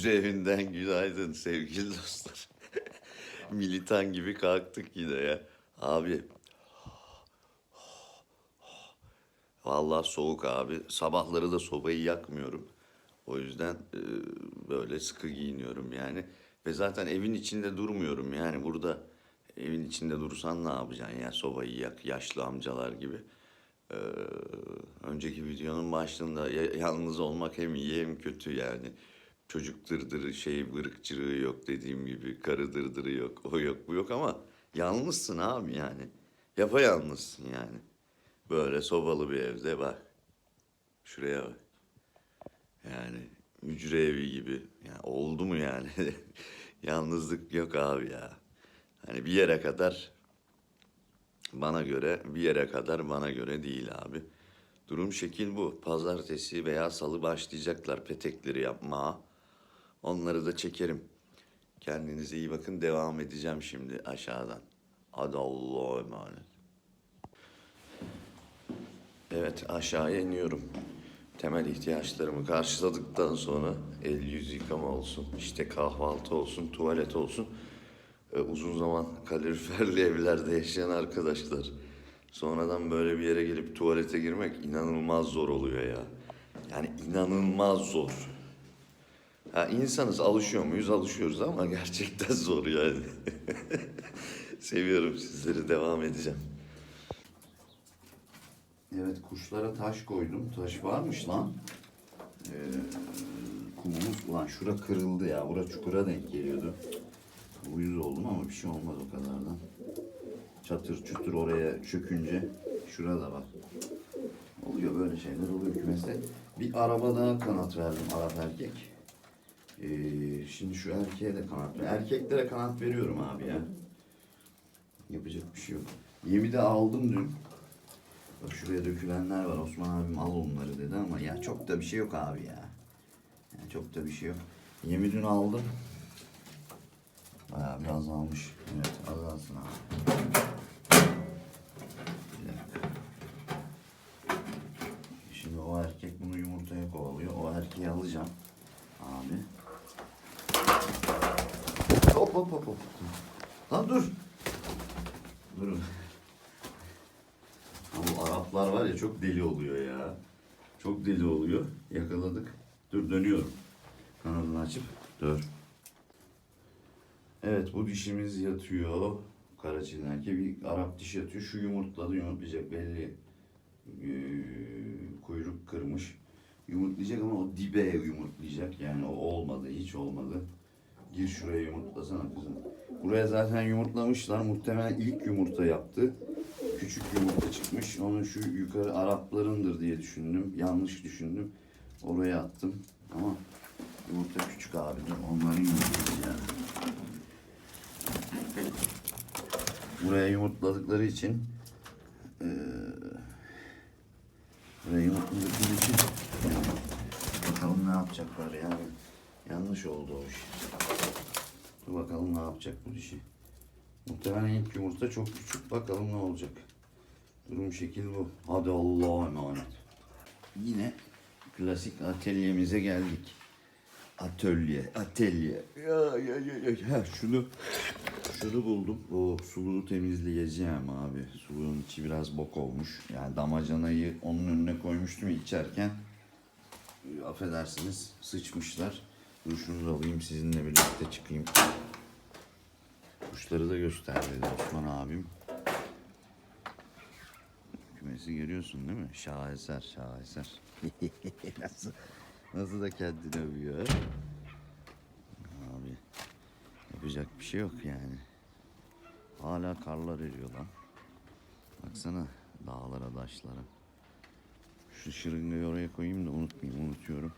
Hücre evinden günaydın sevgili dostlar. Militan gibi kalktık yine ya. Abi. Vallahi soğuk abi. Sabahları da sobayı yakmıyorum. O yüzden e, böyle sıkı giyiniyorum yani. Ve zaten evin içinde durmuyorum yani burada evin içinde dursan ne yapacaksın ya sobayı yak yaşlı amcalar gibi. Ee, önceki videonun başlığında ya- yalnız olmak hem iyi hem kötü yani. Çocuk dırdırı şey bırıkçılığı yok dediğim gibi. Karı dırdırı yok. O yok bu yok ama yalnızsın abi yani. Yapayalnızsın yani. Böyle sobalı bir evde bak. Şuraya bak. Yani hücre evi gibi. Yani oldu mu yani? Yalnızlık yok abi ya. Hani bir yere kadar bana göre bir yere kadar bana göre değil abi. Durum şekil bu. Pazartesi veya salı başlayacaklar petekleri yapmaya. Onları da çekerim. Kendinize iyi bakın. Devam edeceğim şimdi aşağıdan. Hadi Allah'a emanet. Evet aşağıya iniyorum. Temel ihtiyaçlarımı karşıladıktan sonra el yüz yıkama olsun, işte kahvaltı olsun, tuvalet olsun. Ee, uzun zaman kaloriferli evlerde yaşayan arkadaşlar. Sonradan böyle bir yere gelip tuvalete girmek inanılmaz zor oluyor ya. Yani inanılmaz zor. Ha insanız alışıyor muyuz? Alışıyoruz ama gerçekten zor yani. Seviyorum sizleri devam edeceğim. Evet kuşlara taş koydum. Taş varmış lan. Ee, kumumuz ulan şura kırıldı ya. Bura çukura denk geliyordu. Uyuz oldum ama bir şey olmaz o kadardan. Çatır çutur oraya çökünce şurada bak. Oluyor böyle şeyler oluyor kümeste. Bir araba daha kanat verdim Arap erkek. Ee, şimdi şu erkeğe de kanat ver. Erkeklere kanat veriyorum abi ya. Yapacak bir şey yok. Yemi de aldım dün. Bak şuraya dökülenler var. Osman abim al onları dedi ama ya çok da bir şey yok abi ya. Yani çok da bir şey yok. Yemi dün aldım. Bayağı biraz almış. Evet azalsın abi. Şimdi o erkek bunu yumurtaya kovalıyor. O erkeği alacağım. Abi. Hop hop hop. Lan dur. Durun. Bu Araplar var ya çok deli oluyor ya. Çok deli oluyor. Yakaladık. Dur dönüyorum. Kanadını açıp. Dur. Evet bu dişimiz yatıyor. Karaçilerke bir Arap dişi yatıyor. Şu yumurtladı yumurtlayacak belli. Ee, kuyruk kırmış. Yumurtlayacak ama o dibe yumurtlayacak. Yani o olmadı. Hiç olmadı. Gir şuraya yumurtlasana kızım. Buraya zaten yumurtlamışlar. Muhtemelen ilk yumurta yaptı. Küçük yumurta çıkmış. Onu şu yukarı Araplarındır diye düşündüm. Yanlış düşündüm. Oraya attım. Ama yumurta küçük abi. Dur, Onların yumurtası yani. Buraya yumurtladıkları için eee buraya yumurtladıkları için bakalım ne yapacaklar yani. Yanlış oldu o iş. Dur bakalım ne yapacak bu dişi. Muhtemelen ilk yumurta çok küçük. Bakalım ne olacak. Durum şekil bu. Hadi Allah'a emanet. Yine klasik atölyemize geldik. Atölye, atölye. Ya ya ya ya. Ha, şunu şunu buldum. O suluğu temizleyeceğim abi. Suluğun içi biraz bok olmuş. Yani damacanayı onun önüne koymuştum içerken. Affedersiniz sıçmışlar. Dur şunu da alayım sizinle birlikte çıkayım. Kuşları da göster dedi Osman abim. Kümesi görüyorsun değil mi? Şaheser, şaheser. nasıl, nasıl da kendini övüyor. Abi yapacak bir şey yok yani. Hala karlar eriyor lan. Baksana dağlara, taşlara. Şu şırıngayı oraya koyayım da unutmayayım, unutuyorum.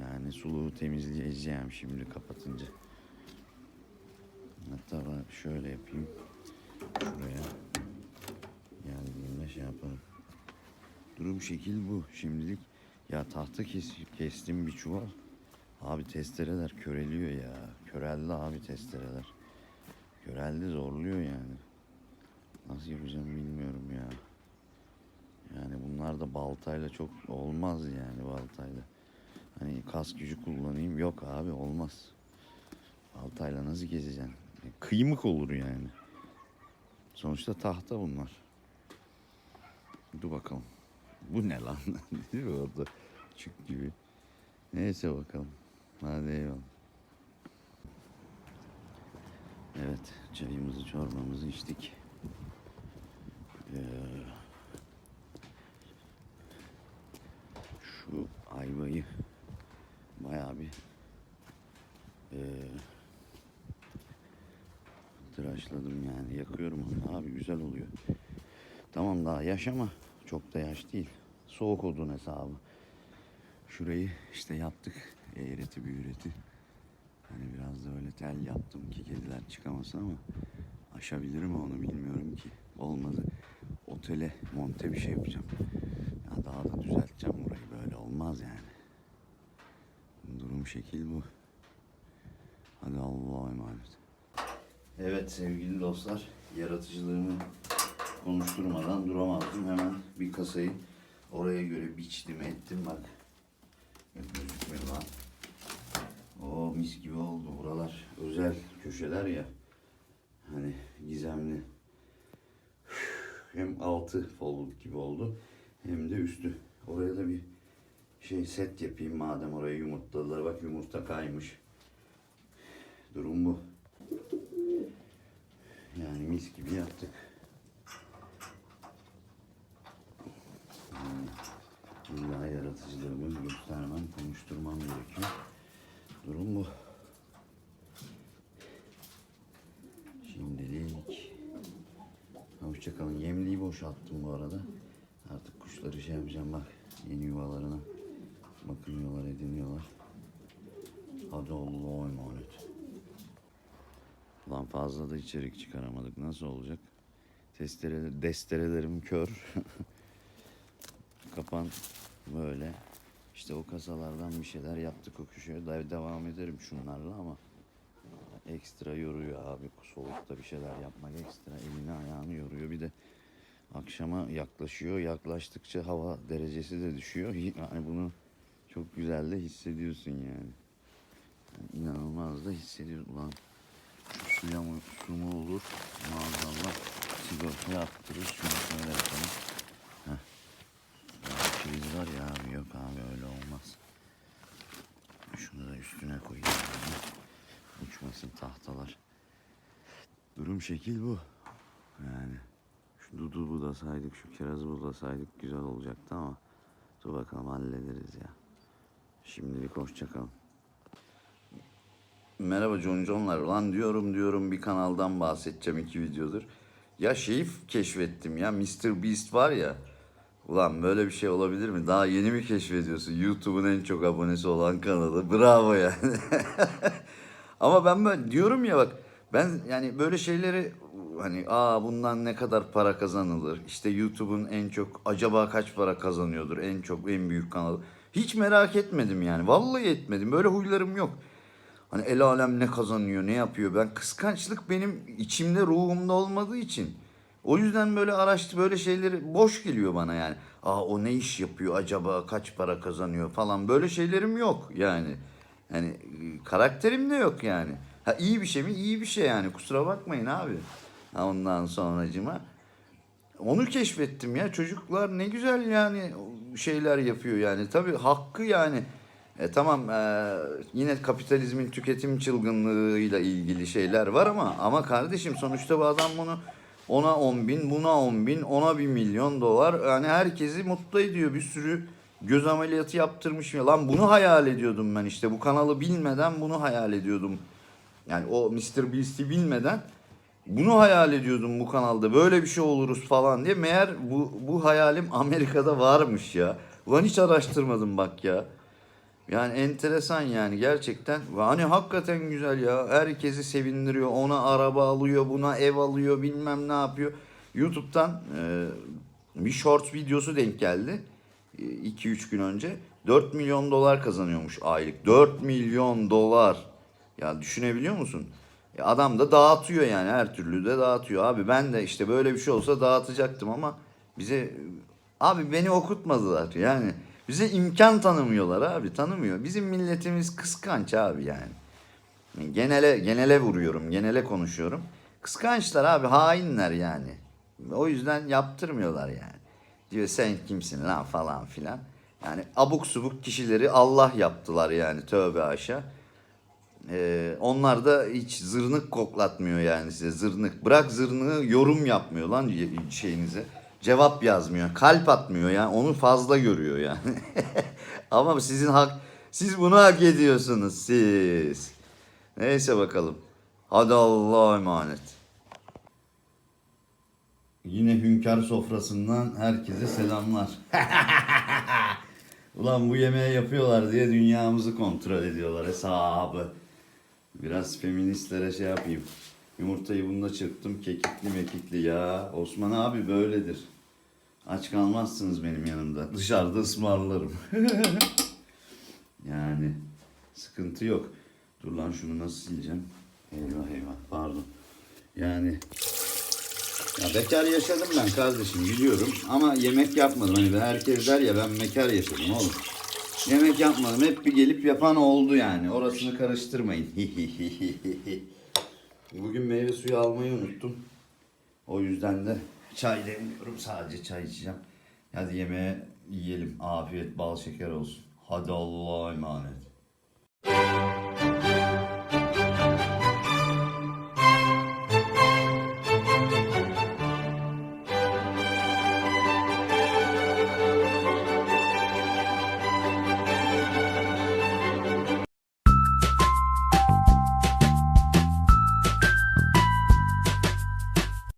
Yani suluğu temizleyeceğim şimdi kapatınca. Hatta ben şöyle yapayım. Şuraya geldiğimde şey yaparım. Durum şekil bu şimdilik. Ya tahta kes, kestim bir çuval. Abi testereler köreliyor ya. Köreldi abi testereler. Köreldi zorluyor yani. Nasıl yapacağım bilmiyorum ya. Yani bunlar da baltayla çok olmaz yani baltayla. Hani kas gücü kullanayım. Yok abi olmaz. Altayla nasıl gezeceksin? Kıymık olur yani. Sonuçta tahta bunlar. Dur bakalım. Bu ne lan? Değil mi orada? Çük gibi. Neyse bakalım. Hadi eyvallah. Evet, çayımızı, çorbamızı içtik. Ee, şu ayvayı bayağı bir ee, tıraşladım yani. Yakıyorum onu abi güzel oluyor. Tamam daha yaş ama çok da yaş değil. Soğuk odun hesabı. Şurayı işte yaptık. Eğreti büğreti. Hani biraz da öyle tel yaptım ki kediler çıkamasın ama aşabilir mi onu bilmiyorum ki. Olmadı. Otele monte bir şey yapacağım. Ya daha da düzelteceğim burayı böyle olmaz yani. Durum şekil bu. Hadi Allah'a emanet. Evet sevgili dostlar, yaratıcılığımı konuşturmadan duramazdım. Hemen bir kasayı oraya göre biçtim ettim bak. Gözükmüyor lan. O mis gibi oldu buralar. Özel köşeler ya. Hani gizemli. Hem altı folluk gibi oldu hem de üstü. Oraya da bir şey set yapayım madem oraya yumurtladılar. Bak yumurta kaymış. Durum bu. Yani mis gibi yaptık. Yani illa yaratıcılığımı göstermem, konuşturmam gerekiyor. Durum bu. Şimdilik hoşçakalın. Yemliği boşalttım bu arada. Artık kuşları şey yapacağım bak. Yeni yuvalarına bakınıyorlar, ediniyorlar. Hadi Allah'a emanet. Lan fazla da içerik çıkaramadık. Nasıl olacak? Testere, desterelerim kör. Kapan böyle. İşte o kasalardan bir şeyler yaptık o köşeye. Devam ederim şunlarla ama ekstra yoruyor abi. Soğukta bir şeyler yapmak ekstra elini ayağını yoruyor. Bir de akşama yaklaşıyor. Yaklaştıkça hava derecesi de düşüyor. Yani bunu çok güzel de hissediyorsun yani. yani inanılmaz da hissediyorsun. Ulan suya mı, su mu olur? Maazallah sigorta yaptırır. Şunu şöyle yapalım. Heh. Priz var ya abi yok abi öyle olmaz. Şunu da üstüne koyayım. abi. Uçmasın tahtalar. Durum şekil bu. Yani şu dudu budasaydık, şu kirazı budasaydık güzel olacaktı ama dur bakalım hallederiz ya. Şimdilik hoşçakalın. Merhaba John John'lar. Lan diyorum diyorum bir kanaldan bahsedeceğim iki videodur. Ya şeyi keşfettim ya Mr. Beast var ya. Ulan böyle bir şey olabilir mi? Daha yeni mi keşfediyorsun? YouTube'un en çok abonesi olan kanalı. Bravo yani. Ama ben böyle diyorum ya bak ben yani böyle şeyleri hani aa bundan ne kadar para kazanılır? İşte YouTube'un en çok acaba kaç para kazanıyordur? En çok en büyük kanalı. Hiç merak etmedim yani. Vallahi etmedim. Böyle huylarım yok. Hani el alem ne kazanıyor, ne yapıyor? Ben kıskançlık benim içimde, ruhumda olmadığı için. O yüzden böyle araştı böyle şeyleri boş geliyor bana yani. Aa o ne iş yapıyor acaba kaç para kazanıyor falan böyle şeylerim yok yani. Yani e, karakterim de yok yani. Ha iyi bir şey mi? İyi bir şey yani. Kusura bakmayın abi. Ha ondan sonracıma. Onu keşfettim ya. Çocuklar ne güzel yani şeyler yapıyor yani. Tabii hakkı yani. E, tamam e, yine kapitalizmin tüketim çılgınlığıyla ilgili şeyler var ama ama kardeşim sonuçta bu adam bunu ona 10 bin buna 10 bin ona 1 milyon dolar yani herkesi mutlu ediyor. Bir sürü göz ameliyatı yaptırmış. Ya lan bunu hayal ediyordum ben işte. Bu kanalı bilmeden bunu hayal ediyordum. Yani o Mr. Beast'i bilmeden bunu hayal ediyordum bu kanalda. Böyle bir şey oluruz falan diye. Meğer bu, bu hayalim Amerika'da varmış ya. Ulan hiç araştırmadım bak ya yani enteresan yani gerçekten. Hani hakikaten güzel ya. Herkesi sevindiriyor. Ona araba alıyor, buna ev alıyor, bilmem ne yapıyor. YouTube'dan e, bir short videosu denk geldi. 2-3 gün önce. 4 milyon dolar kazanıyormuş aylık. 4 milyon dolar. Ya düşünebiliyor musun? E, adam da dağıtıyor yani her türlü de dağıtıyor. Abi ben de işte böyle bir şey olsa dağıtacaktım ama bize abi beni okutmadılar yani. Bize imkan tanımıyorlar abi tanımıyor. Bizim milletimiz kıskanç abi yani. Genele genele vuruyorum, genele konuşuyorum. Kıskançlar abi, hainler yani. O yüzden yaptırmıyorlar yani. Diyor sen kimsin lan falan filan. Yani abuk subuk kişileri Allah yaptılar yani tövbe aşağı. Ee, onlar da hiç zırnık koklatmıyor yani size zırnık. Bırak zırnığı yorum yapmıyor lan şeyinize. Cevap yazmıyor. Kalp atmıyor yani. Onu fazla görüyor yani. Ama sizin hak siz bunu hak ediyorsunuz siz. Neyse bakalım. Hadi Allah'a emanet. Yine hünkâr sofrasından herkese selamlar. Ulan bu yemeği yapıyorlar diye dünyamızı kontrol ediyorlar hesabı. Biraz feministlere şey yapayım. Yumurtayı bununla çırptım kekikli mekikli ya. Osman abi böyledir. Aç kalmazsınız benim yanımda. Dışarıda ısmarlarım. yani sıkıntı yok. Dur lan şunu nasıl sileceğim? Eyvah eyvah pardon. Yani ya bekar yaşadım ben kardeşim biliyorum ama yemek yapmadım. Hani herkes der ya ben bekar yaşadım oğlum. Yemek yapmadım. Hep bir gelip yapan oldu yani. Orasını karıştırmayın. Bugün meyve suyu almayı unuttum. O yüzden de çay demliyorum. Sadece çay içeceğim. Hadi yemeğe yiyelim. Afiyet bal şeker olsun. Hadi Allah'a emanet.